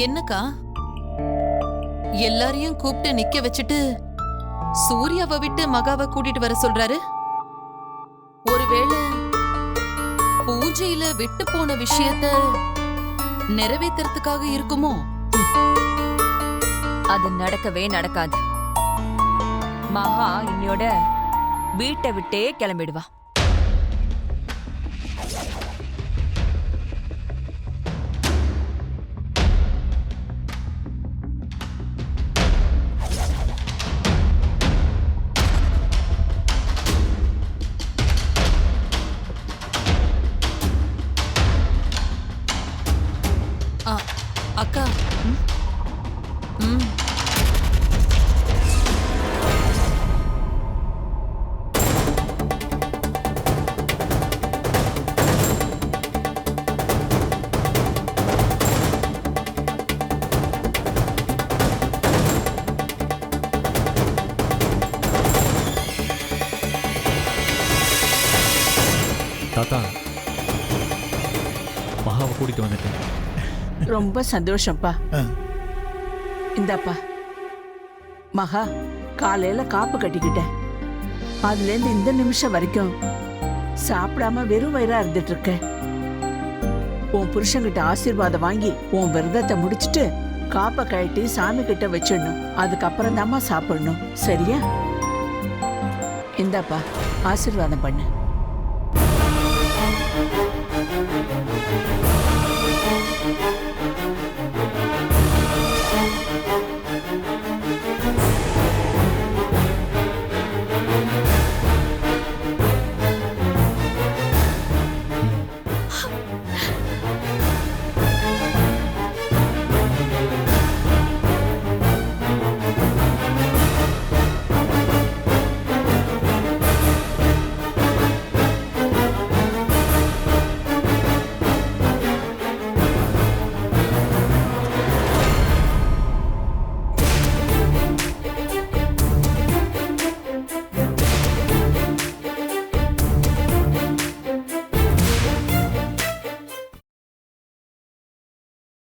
என்னக்கா? எல்லாரையும் கூப்பிட்டு நிக்க வச்சுட்டு சூர்யாவை விட்டு மகாவை கூட்டிட்டு வர சொல்றாரு? ஒருவேளை பூஜையில விட்டு போன விஷயத்த நிறைவேத்துறதுக்காக இருக்குமோ? அது நடக்கவே நடக்காது. மகா இன்னையோட வீட்டை விட்டே கிளம்பிடுவா. அக்கா ம்? தாத்தா மகாவை கூட்டிட்டு வந்துட்டேன் ரொம்ப சந்தோஷம்ப்பா இந்தாப்பா. மகா காலையில காப்பு கட்டிக்கிட்டேன். அதுலேருந்து இந்த நிமிஷம் வரைக்கும் சாப்பிடாம வெறும் வயிறா இருந்துட்டு இருக்க உன் புருஷன்கிட்ட ஆசீர்வாதம் வாங்கி உன் விரதத்தை முடிச்சிட்டு காப்பை கழட்டி சாமி கிட்ட வச்சிடணும். அதுக்கப்புறம் தாம்மா சாப்பிடணும். சரியா? இந்தாப்பா ஆசீர்வாதம் பண்ணு.